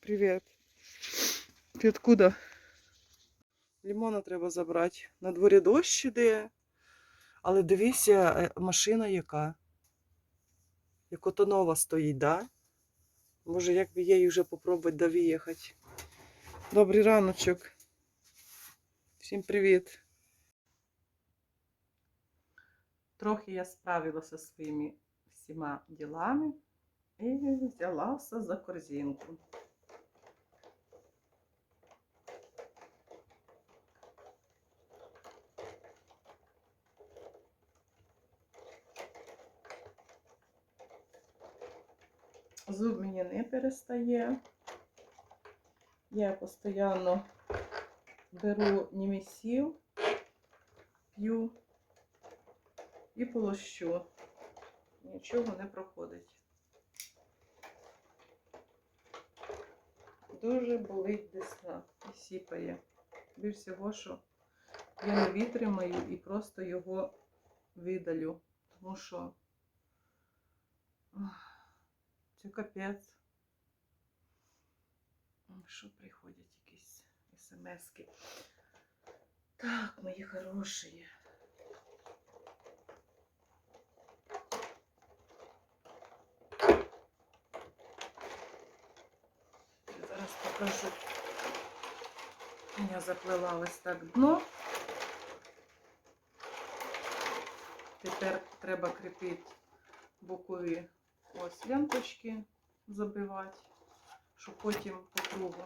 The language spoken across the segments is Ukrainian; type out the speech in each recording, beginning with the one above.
Привіт. Ти откуда? Лімона треба забрати. На дворі дощ іде. Але дивися, е, машина яка. Як ото нова стоїть, да? Може, як би їй вже попробувати довіїхати. Добрий раночок. Всім привіт. Трохи я справилася зі своїми всіма ділами і взялася за корзинку. Зуб мені не перестає. Я постійно беру німісів, п'ю і полощу. Нічого не проходить. Дуже болить десна і сіпає. Більш всього, що я не витримаю і просто його видалю. Тому що це капець. Що приходять якісь смски. Так, мої хороші. Зараз покажу. Я заплела ось так дно. Тепер треба кріпити бокові ось ленточки, забивати, щоб потім по кругу.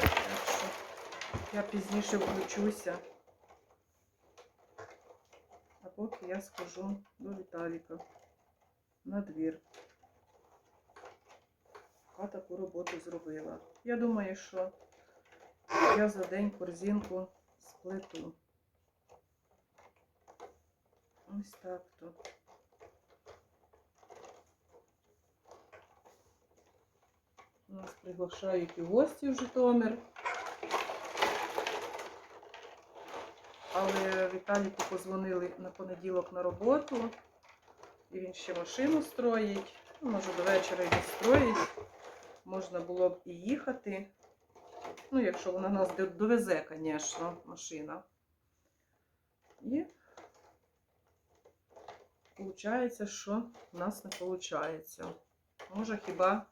Так що я пізніше включуся. А поки я схожу до Віталіка на двір. Я таку роботу зробила. Я думаю, що я за день корзинку сплету. Ось так то. Нас приглашають і гості в Житомир. Але Віталіку позвонили на понеділок на роботу. І він ще машину строїть. Ну, Може до вечора не строїть. Можна було б і їхати. Ну, якщо вона нас довезе, звісно, машина. І виходить, що в нас не виходить. Може хіба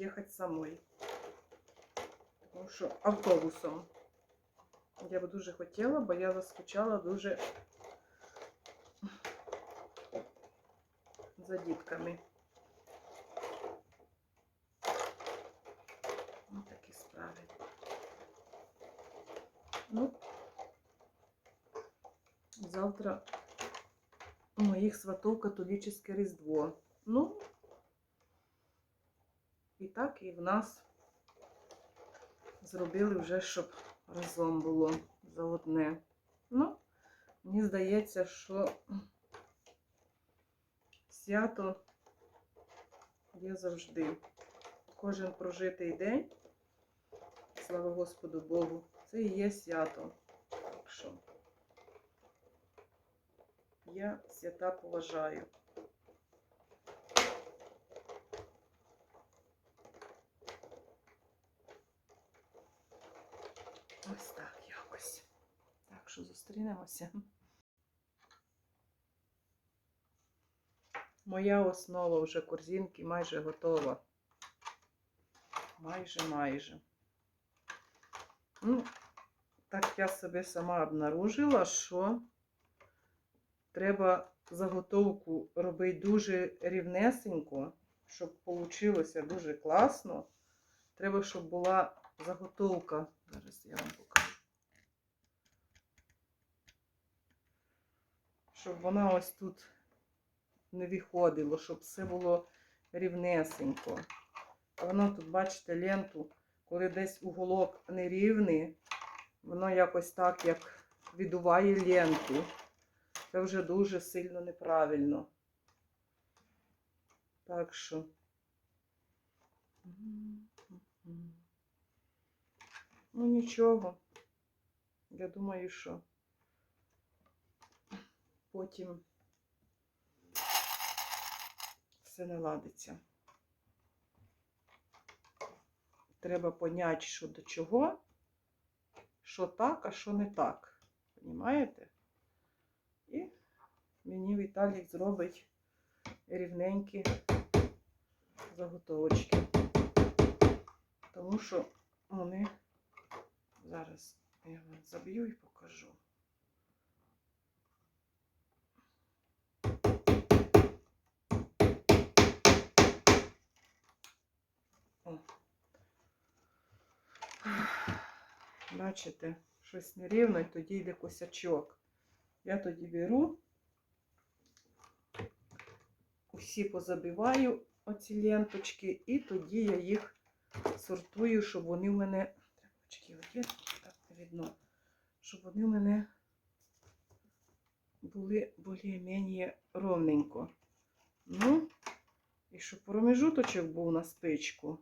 їхати самой. Тому що автобусом. Я б дуже хотіла, бо я заскучала дуже за дітками. Ось такі справи. Ну, завтра у моїх сватов католічне Різдво. Ну, і так і в нас зробили вже, щоб разом було за одне. Ну, мені здається, що свято є завжди. Кожен прожитий день, слава Господу Богу, це і є свято. Так що я свята поважаю. Ось так якось. Так що зустрінемося. Моя основа вже корзинки майже готова. Майже, майже. Ну, так я собі сама обнаружила, що треба заготовку робити дуже рівнесенько, щоб вийшло дуже класно. Треба, щоб була заготовка. Зараз я вам покажу. Щоб вона ось тут не виходило, щоб все було рівнесенько. А воно тут, бачите, ленту, коли десь уголок нерівний, воно якось так, як відуває ленту. Це вже дуже сильно неправильно. Так що. Ну нічого. Я думаю, що потім все все не ладиться. Треба поняти, що до чого, що так, а що не так. Понімаєте? І мені Віталік зробить рівненькі заготовочки. Тому що вони зараз я вам заб'ю і покажу. Бачите, щось нерівно, і тоді йде косячок. Я тоді беру, усі позабиваю оці ленточки, і тоді я їх сортую, щоб вони в мене. Треба очки одягти, так не видно. Щоб вони в мене були більш-менш ровненько. Ну, і щоб промежуточок був на спичку.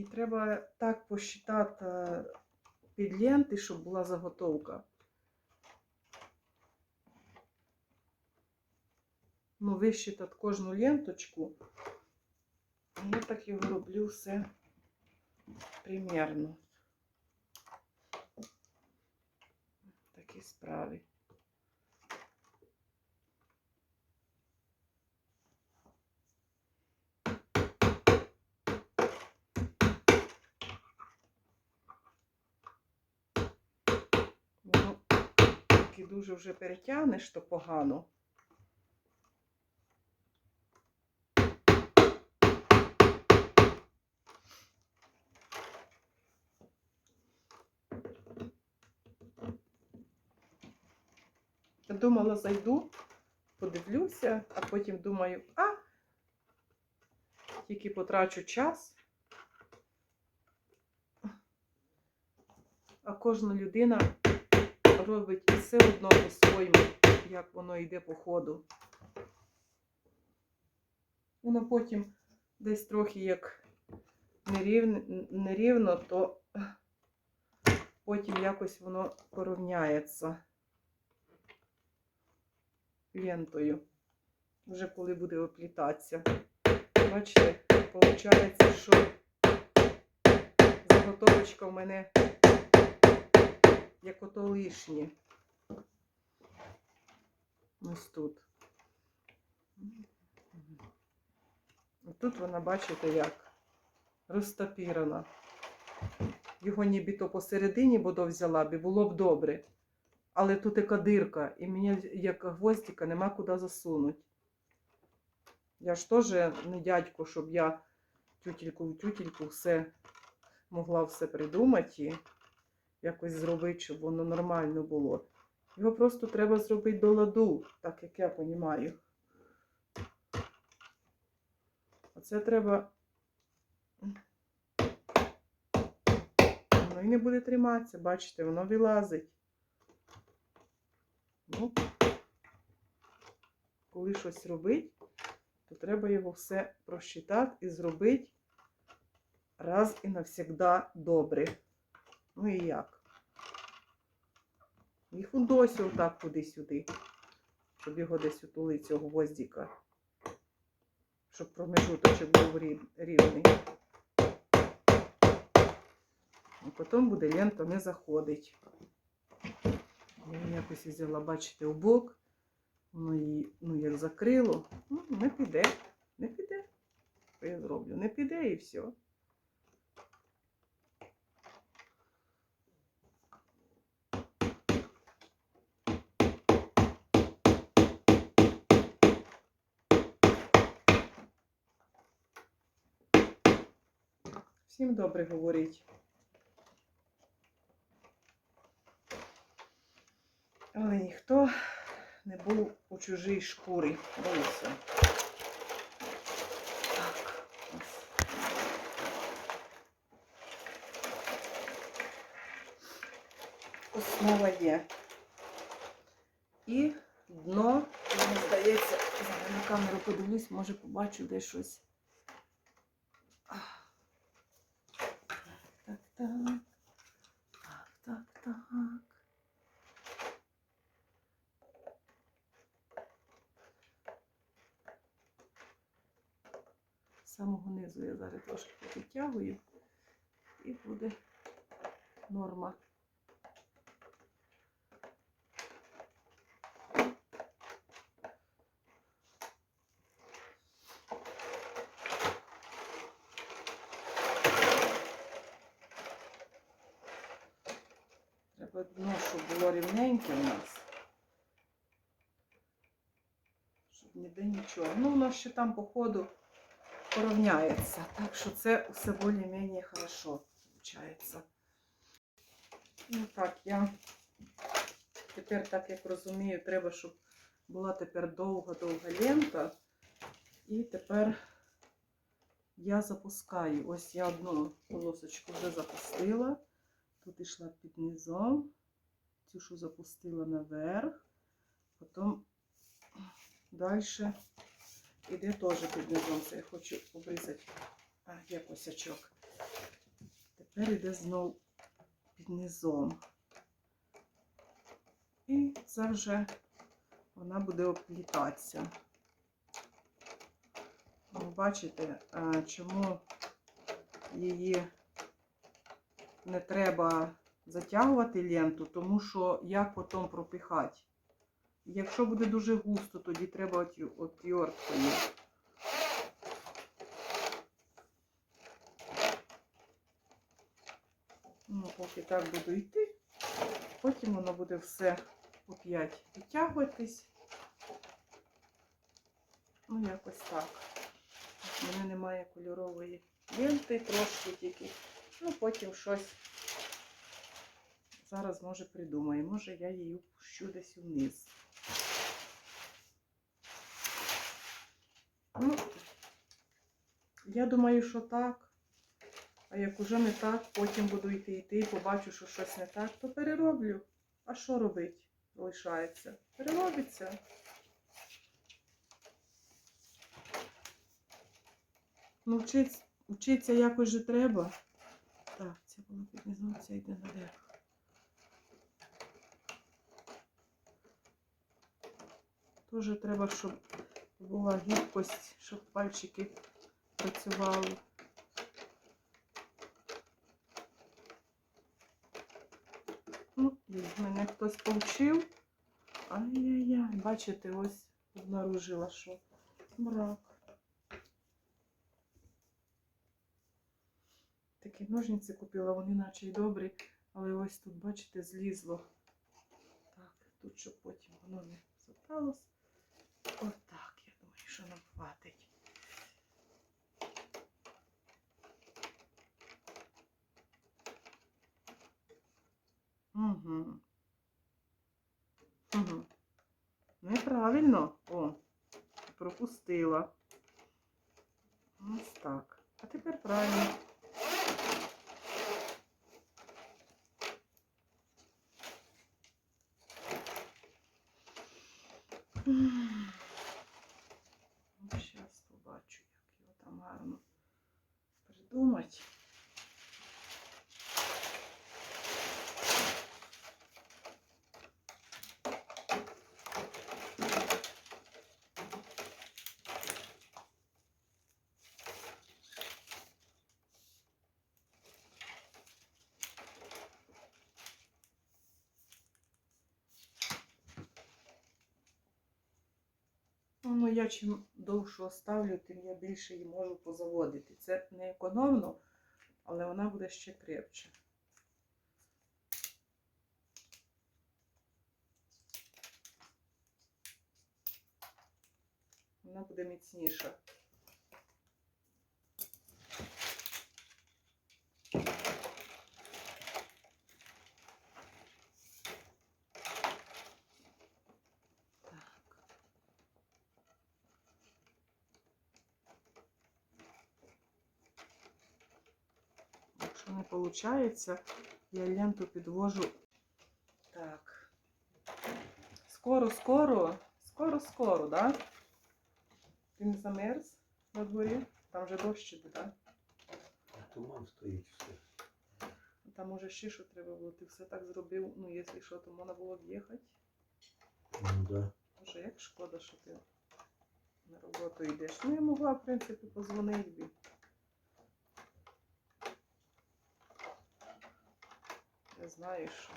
І треба так посчитати е, під ленти, щоб була заготовка. Ну, висчитати кожну ленточку. Я так його роблю все примерно. Такі справи. Воно тільки дуже вже перетягнеш, то погано. Думала, зайду, подивлюся, а потім думаю, а, тільки потрачу час. А кожна людина робить все одно по-своєму, як воно йде по ходу. Воно потім десь трохи як нерівно, нерівно то потім якось воно порівняється лентою, вже коли буде оплітатися. Бачите, виходить, що заготовочка в мене як ото лишнє. Ось тут. Тут вона, бачите, як розтопірена. Його нібито посередині бодо взяла б, і було б добре. Але тут яка дирка, і мені як гвоздика нема куди засунути. Я ж теж не дядько, щоб я тютельку в тютельку все могла все придумати і якось зробити, щоб воно нормально було. Його просто треба зробити до ладу, так як я розумію. Оце треба. Воно і не буде триматися, бачите, воно вилазить. Ну, коли щось робить, то треба його все просчитати і зробити раз і навсегда добре. Ну і як? І худосі отак туди-сюди, щоб його десь утули цього гвоздика, щоб промежуточок був рівний. І потім буде лента не заходить. Я якось взяла, бачите, у бок. Воно її, ну, як закрило. Ну, не піде, не піде. Що я зроблю? Не піде і все. Всім добре говорить. Але ніхто не був у чужій шкурі. Дивіться. Так. Основа є. І дно, мені здається, на камеру подивлюсь, може побачу де щось. Так, так. Так, так, так. самого низу я зараз трошки підтягую і буде норма. Треба дно, щоб було рівненьке у нас. Щоб ніде нічого. Ну, воно ще там по ходу порівняється. Так що це все більш-менш хорошо виходить. Ну так, я тепер, так як розумію, треба, щоб була тепер довга-довга лента. І тепер я запускаю. Ось я одну полосочку вже запустила. Тут йшла під низом. Цю що запустила наверх. Потім далі іде теж під низом. Це я хочу обрізати. А, є косячок. Тепер іде знов під низом. І це вже вона буде оплітатися. Ви бачите, чому її не треба затягувати ленту, тому що як потім пропихати. Якщо буде дуже густо, тоді треба отверткою. Ну, поки так буду йти, потім воно буде все по 5 підтягуватись. Ну, якось так. У мене немає кольорової ленти, трошки тільки. Ну, потім щось зараз, може, придумаю. Може, я її пущу десь вниз. Ну, я думаю, що так. А як уже не так, потім буду йти йти і побачу, що щось не так, то перероблю. А що робить? Лишається. Переробиться. Ну, вчиться, вчитися якось же треба. Так, це було низом, це йде наверх. Тоже треба, щоб була гібкость, щоб пальчики працювали. Ну, мене хтось повчив. Ай-яй-яй, бачите, ось обнаружила, що брак. Такі ножниці купила, вони наче й добрі, але ось тут, бачите, злізло. Так, тут щоб потім воно не заталось. Отак, я думаю, що нам хватить. Угу. Угу. Неправильно. О, пропустила. Ось так. А тепер правильно. Зараз побачу, як його там гарно придумати. Ну, я чим довше оставлю, тим я більше її можу позаводити. Це не економно, але вона буде ще крепче. Вона буде міцніша. Так. Якщо не виходить, я ленту підвожу. Так. Скоро, скоро, скоро, скоро, да? Ти не замерз на дворі? Там вже дощ іде, да? А туман стоїть все. Там може ще що треба було. Ти все так зробив. Ну, якщо що, то можна було б. Ну да. Може, як шкода, що ти На роботу йдеш. Ну, я могла, в принципі, позвонити би. Я знаю, що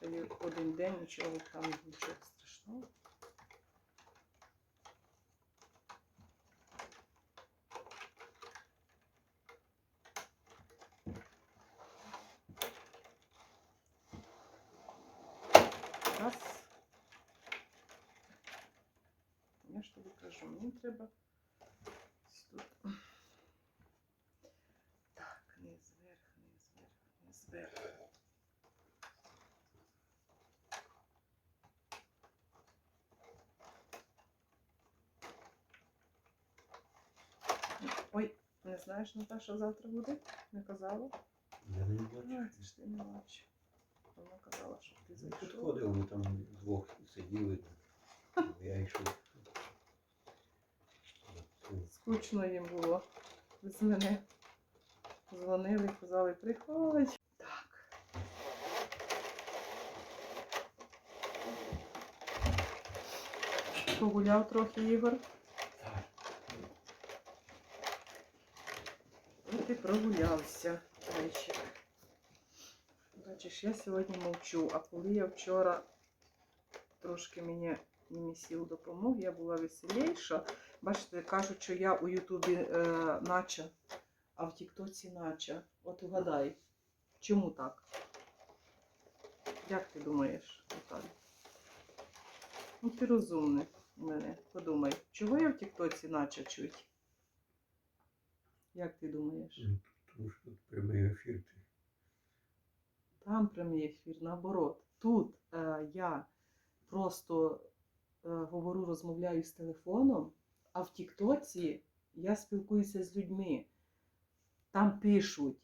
тоді один день нічого там нічого страшного. Раз. Я ж тобі кажу, мені треба ось тут. Так, низ вверх, низ вверх, низ вверх. Не знаєш, Наташа, завтра буде? Не казала? Я не бачу. це ж ти не бачиш. Вона казала, що ти зайшов. Підходив, ми там двох сиділи. Я йшов. Скучно їм було. Без мене дзвонили, казали, приходь. Так. Погуляв трохи Ігор. От і прогулявся вечір. Бачиш, я сьогодні мовчу, а коли я вчора трошки мені місіл допомог, я була веселіша. Бачите, кажуть, що я у Ютубі е, нача, а в Тіктоці нача. От угадай, чому так? Як ти думаєш, Наталя? Ну, ти розумний у мене. Подумай, чого я в Тіктоці нача чуть? Як ти думаєш? Ну, Тому що тут прямий ефір. Там прямий ефір, наоборот. Тут е, я просто е, говорю, розмовляю з телефоном, а в Тіктоці я спілкуюся з людьми. Там пишуть.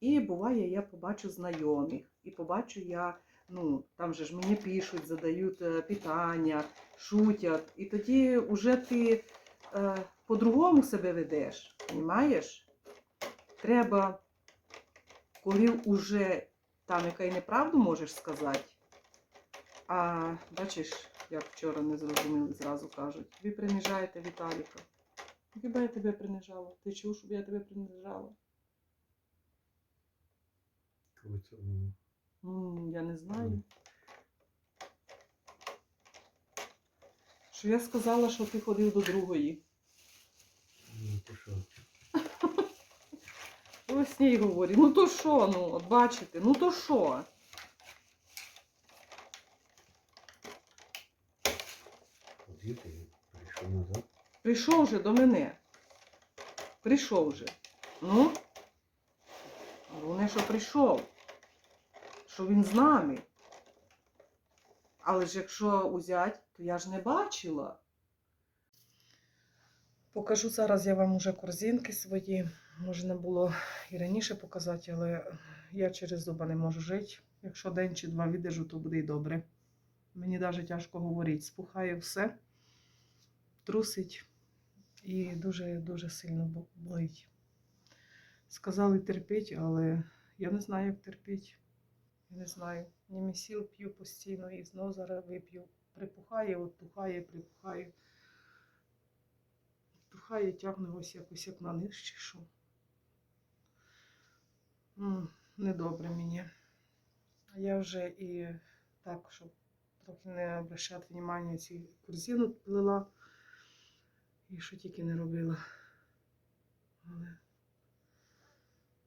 І буває, я побачу знайомих, і побачу я, ну, там же ж мені пишуть, задають е, питання, шутять. І тоді вже ти е, по-другому себе ведеш, розумієш? Треба, коли вже там яка й неправду можеш сказати. А бачиш, як вчора не зрозуміли, зразу кажуть, ви принижаєте Віталіка. Хіба я тебе принижала? Ти чув, щоб я тебе принижала? Ну, я не знаю. Що я сказала, що ти ходив до другої. Що? Ось ній говорить, ну то що, ну, от бачите, ну то що? Прийшов назад? Прийшов же до мене. Прийшов же. Ну? Головне, що прийшов. Що він з нами. Але ж якщо узять, то я ж не бачила. Покажу зараз я вам уже корзинки свої. Можна було і раніше показати, але я через зуба не можу жити. Якщо день чи два видержу, то буде й добре. Мені навіть тяжко говорити. Спухає все, трусить і дуже-дуже сильно болить. Сказали терпіть, але я не знаю, як терпіти. Я не знаю. Німісіл п'ю постійно і знову зараз вип'ю. Припухає, отпухає, припухає. Тухає, тягне ось якось як на низ чи що. Недобре мені. Я вже і так, щоб трохи не обращати внимання, ці корзину плела. І що тільки не робила. Але,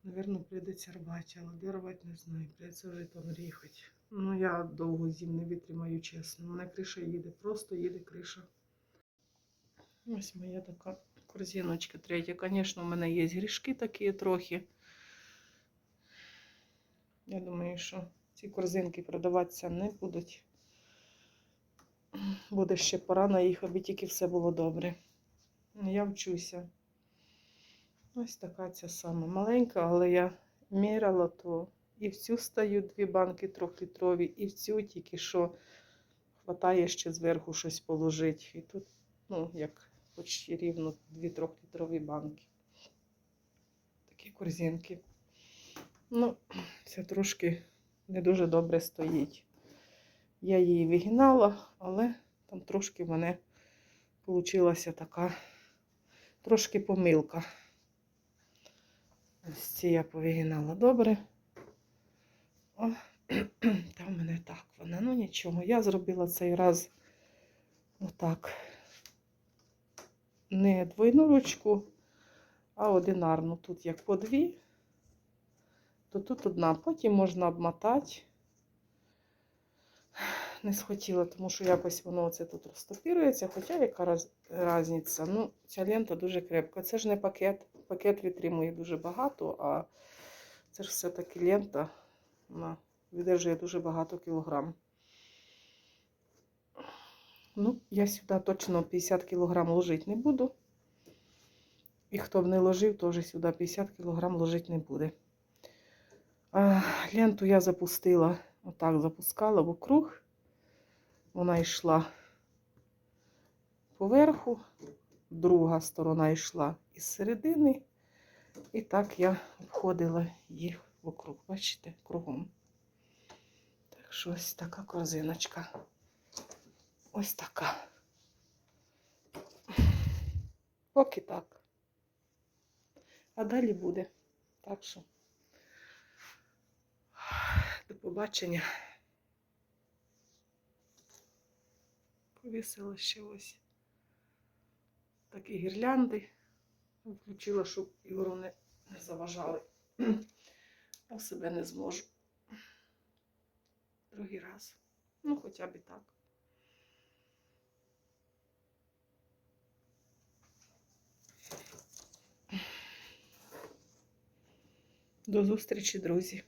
напевно, прийдеться рвати, але де рвати не знаю. Прийдеться вже там ріхати. Ну, я довго зим не витримаю, чесно. У мене криша їде, просто їде криша. Ось моя така корзиночка третя. Звісно, у мене є грішки такі трохи. Я думаю, що ці корзинки продаватися не будуть. Буде ще пора на їх, аби тільки все було добре. Я вчуся. Ось така ця сама маленька, але я міряла то. І в цю стаю дві банки трьохлітрові, і в цю тільки що хватає ще зверху щось положити. І тут, ну, як почти рівно дві трьохлітрові банки. Такі корзинки. Ну, це трошки не дуже добре стоїть. Я її вигинала, але там трошки в мене Получилася така трошки помилка. Ось ці я повигинала добре. О, там мене так вона. Ну нічого, я зробила цей раз отак. Не двойну ручку, а одинарну. Тут як по дві, то тут одна. Потім можна обмотати. Не схотіла, тому що якось воно оце тут розтопірується. Хоча яка раз, різниця? Ну, ця лента дуже крепка. Це ж не пакет. Пакет витримує дуже багато, а це ж все-таки лента. Вона видержує дуже багато кілограм. Ну, я сюди точно 50 кілограм ложити не буду. І хто б не ложив, теж сюди 50 кілограм ложити не буде. А, ленту я запустила, отак запускала вокруг. Вона йшла поверху, друга сторона йшла із середини. І так я обходила їх вокруг, бачите, кругом. Так що ось така корзиночка. Ось така. Поки так. А далі буде. Так що. До побачення. Повісила ще ось такі гірлянди. Включила, щоб Ігору не, не заважали. А себе не зможу. Другий раз. Ну, хоча б і так. До зустрічі, друзі!